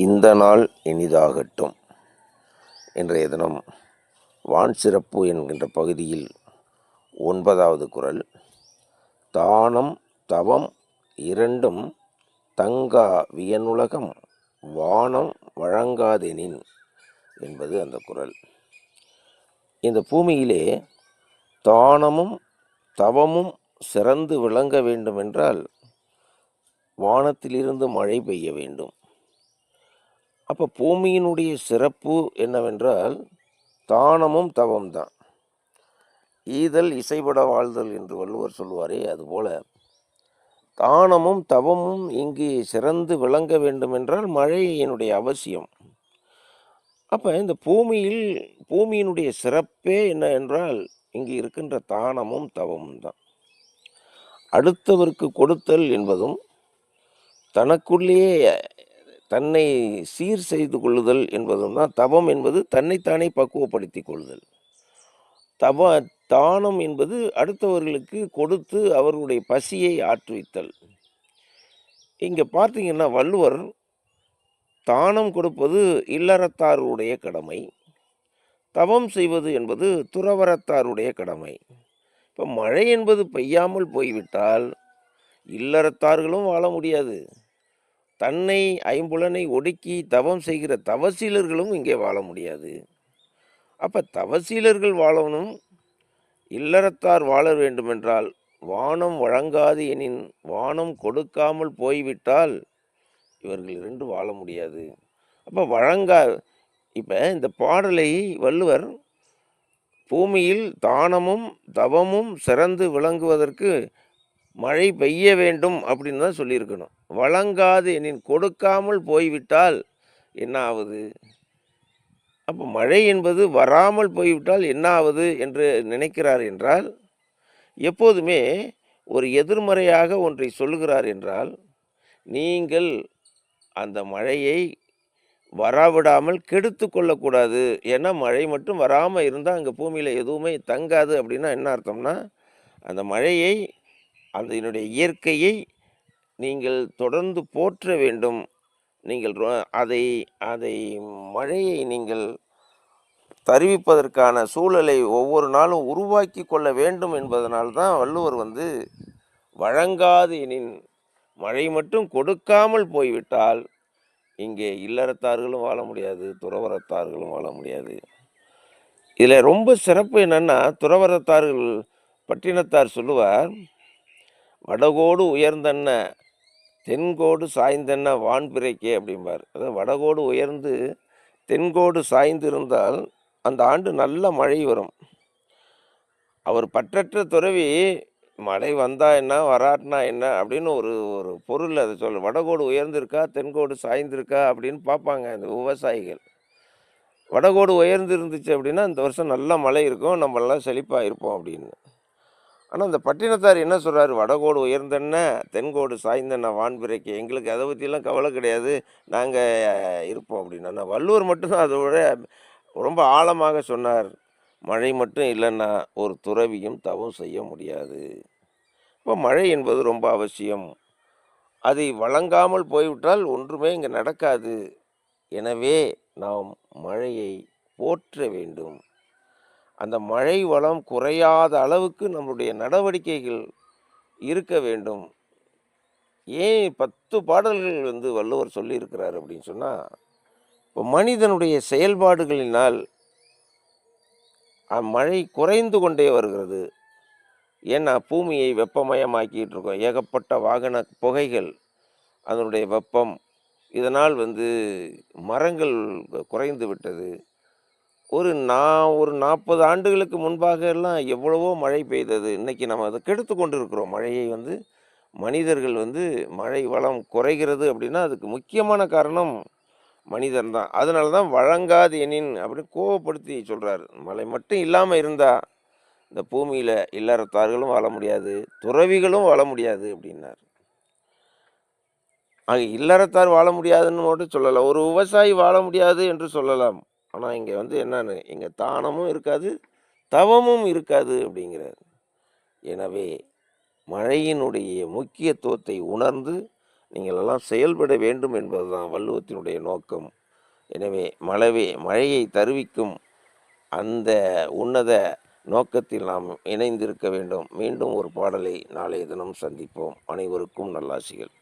இந்த நாள் இனிதாகட்டும். இன்றைய தினம் வான் சிறப்பு என்கின்ற பகுதியில் ஒன்பதாவது குறள் தானம் தவம் இரண்டும் தங்கா வியனுலகம் வானம் வழங்காதெனின் என்பது அந்த குறள் இந்த பூமியிலே தானமும் தவமும் சிறந்து விளங்க வேண்டுமென்றால் வானத்திலிருந்து மழை பெய்ய வேண்டும். அப்போ பூமியினுடைய சிறப்பு என்னவென்றால் தானமும் தவம் தான் ஈதல் இசைபட வாழ்தல் என்று வள்ளுவர் சொல்வாரே அதுபோல தானமும் தவமும் இங்கு சிறந்து விளங்க வேண்டுமென்றால் மழையினுடைய அவசியம். அப்போ இந்த பூமியில் பூமியினுடைய சிறப்பே என்ன என்றால் இங்கு இருக்கின்ற தானமும் தவமும் தான். அடுத்தவருக்கு கொடுத்தல் என்பதும் தனக்குள்ளேயே தன்னை சீர் செய்து கொள்ளுதல் என்பதும் தான் தவம் என்பது தன்னைத்தானே பக்குவப்படுத்தி கொள்ளுதல். தவ தானம் என்பது அடுத்தவர்களுக்கு கொடுத்து அவர்களுடைய பசியை ஆற்றுவித்தல். இங்கே பார்த்தீங்கன்னா வள்ளுவர் தானம் கொடுப்பது இல்லறத்தாருடைய கடமை தவம் செய்வது என்பது துறவரத்தாருடைய கடமை. இப்போ மழை என்பது பெய்யாமல் போய்விட்டால் இல்லறத்தார்களும் வாழ முடியாது. தன்னை ஐம்புலனை ஒடுக்கி தவம் செய்கிற தவசீலர்களும் இங்கே வாழ முடியாது. அப்போ தவசீலர்கள் வாழணும் இல்லறத்தார் வாழ வேண்டுமென்றால் வானம் வழங்காது எனின் வானம் கொடுக்காமல் போய்விட்டால் இவர்கள் இரண்டு வாழ முடியாது. அப்போ வழங்கா இப்போ இந்த பாடலை வள்ளுவர் பூமியில் தானமும் தவமும் சிறந்து விளங்குவதற்கு மழை பெய்ய வேண்டும் அப்படின்னு தான் சொல்லியிருக்கணும். வழங்காது எனின் கொடுக்காமல் போய்விட்டால் என்ன ஆகுது அப்போ மழை என்பது வராமல் போய்விட்டால் என்ன ஆகுது என்று நினைக்கிறார் என்றால் எப்போதுமே ஒரு எதிர்மறையாக ஒன்றை சொல்லுகிறார் என்றால் நீங்கள் அந்த மழையை வராவிடாமல் கெடுத்து கொள்ளக்கூடாது. ஏன்னா மழை மட்டும் வராமல் இருந்தால் அங்கே பூமியில் எதுவுமே தங்காது அப்படின்னா என்ன அர்த்தம்னா அந்த மழையை அந்த என்னுடைய இயற்கையை நீங்கள் தொடர்ந்து போற்ற வேண்டும். நீங்கள் ரொ- அதை அதை மழையை நீங்கள் தருவிப்பதற்கான சூழலை ஒவ்வொரு நாளும் உருவாக்கி கொள்ள வேண்டும் என்பதனால்தான் வள்ளுவர் வந்து வழங்காது எனின் மழை மட்டும் கொடுக்காமல் போய்விட்டால் இங்கே இல்லறத்தார்களும் வாழ முடியாது துறவரத்தார்களும் வாழ முடியாது. இதில் ரொம்ப சிறப்பு என்னென்னா துறவரத்தார்கள் பட்டினத்தார் சொல்லுவார் வடகோடு உயர்ந்தன்ன? தென்கோடு சாய்ந்தென்ன வான்பிறைக்கே அப்படிம்பார். அதாவது வடகோடு உயர்ந்து தென்கோடு சாய்ந்து இருந்தால் அந்த ஆண்டு நல்ல மழை வரும். அவர் பற்றற்ற துறவி மழை வந்தா என்ன வராட்டினா என்ன? அப்படின்னு ஒரு ஒரு பொருள் அதை சொல்ல வடகோடு உயர்ந்திருக்கா தென்கோடு சாய்ந்திருக்கா? அப்படின்னு பார்ப்பாங்க இந்த விவசாயிகள். வடகோடு உயர்ந்து இருந்துச்சு அப்படின்னா இந்த வருஷம் நல்ல மழை இருக்கும் நம்மளாம் செழிப்பாக இருப்போம் அப்படின்னு. ஆனால் அந்த பட்டினத்தார் என்ன சொல்கிறாரு வடகோடு உயர்ந்தென்ன தென்கோடு சாய்ந்தென்ன வான்பிறைக்கு எங்களுக்கு அதை பற்றிலாம் கவலை கிடையாது. நாங்கள் இருப்போம் அப்படின்னா. வள்ளுவர் மட்டும்தான் அதோட ரொம்ப ஆழமாக சொன்னார். மழை மட்டும் இல்லைன்னா ஒரு துறவியும் தவம் செய்ய முடியாது. இப்போ மழை என்பது ரொம்ப அவசியம். அதை வழங்காமல் போய்விட்டால் ஒன்றுமே இங்கே நடக்காது. எனவே நாம் மழையை போற்ற வேண்டும். அந்த மழை வளம் குறையாத அளவுக்கு நம்முடைய நடவடிக்கைகள் இருக்க வேண்டும். ஏன் பத்து பாடல்கள் வந்து வள்ளுவர் சொல்லியிருக்கிறார் அப்படின்னு சொன்னால் இப்போ மனிதனுடைய செயல்பாடுகளினால் மழை குறைந்து கொண்டே வருகிறது. ஏன்னா பூமியை வெப்பமயமாக்கிட்டு இருக்கோம் ஏகப்பட்ட வாகன புகைகள் அதனுடைய வெப்பம் இதனால் வந்து மரங்கள் குறைந்து விட்டது. ஒரு நான் ஒரு நாற்பது ஆண்டுகளுக்கு முன்பாக எல்லாம் எவ்வளவோ மழை பெய்தது. இன்றைக்கி நம்ம அதை கெடுத்து கொண்டு இருக்கிறோம் மழையை வந்து மனிதர்கள் வந்து மழை வளம் குறைகிறது அப்படின்னா அதுக்கு முக்கியமான காரணம் மனிதன் தான். அதனால தான் வழங்காது எனின் அப்படின்னு கோவப்படுத்தி சொல்கிறார் மழை மட்டும் இல்லாமல் இருந்தால் இந்த பூமியில் இல்லறத்தார்களும் வாழ முடியாது துறவிகளும் வாழ முடியாது அப்படின்னார். ஆக இல்லறத்தார் வாழ முடியாதுன்னு மட்டும் சொல்லலாம் ஒரு விவசாயி வாழ முடியாது என்று சொல்லலாம். ஆனால் இங்கே வந்து என்னன்னு இங்கே தானமும் இருக்காது தவமும் இருக்காது அப்படிங்கிறார். எனவே மழையினுடைய முக்கியத்துவத்தை உணர்ந்து நீங்கள் எல்லாம் செயல்பட வேண்டும் என்பதுதான் வள்ளுவத்தினுடைய நோக்கம். எனவே மழவே மழையை தருவிக்கும் அந்த உன்னத நோக்கத்தில் நாம் இணைந்திருக்க வேண்டும். மீண்டும் ஒரு பாடலை நாளைய தினம் சந்திப்போம். அனைவருக்கும் நல்லாசிகள்.